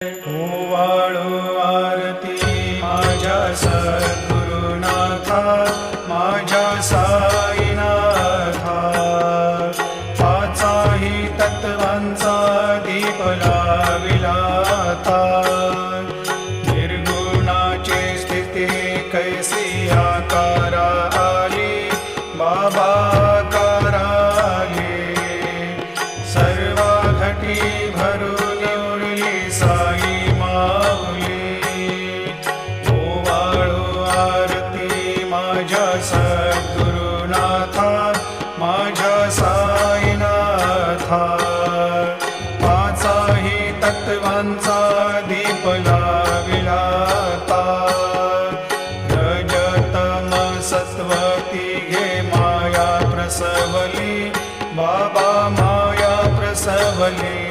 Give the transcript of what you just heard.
ओवाळू आरती माझ्या सद्गुरुनाथा माझ्या साईनाथा. पाचाही तत्वांचा दीप लाविलाता निर्गुणाची स्थिती कैसी आकारा आली बाबा आकाराली सर्व घटी भरू सद्गुरुनाथा माझ्या साईनाथा. माझाही तत्वांचा दीपला विलाता रजतम सत्वती घे माया प्रसवली बाबा माया प्रसवली.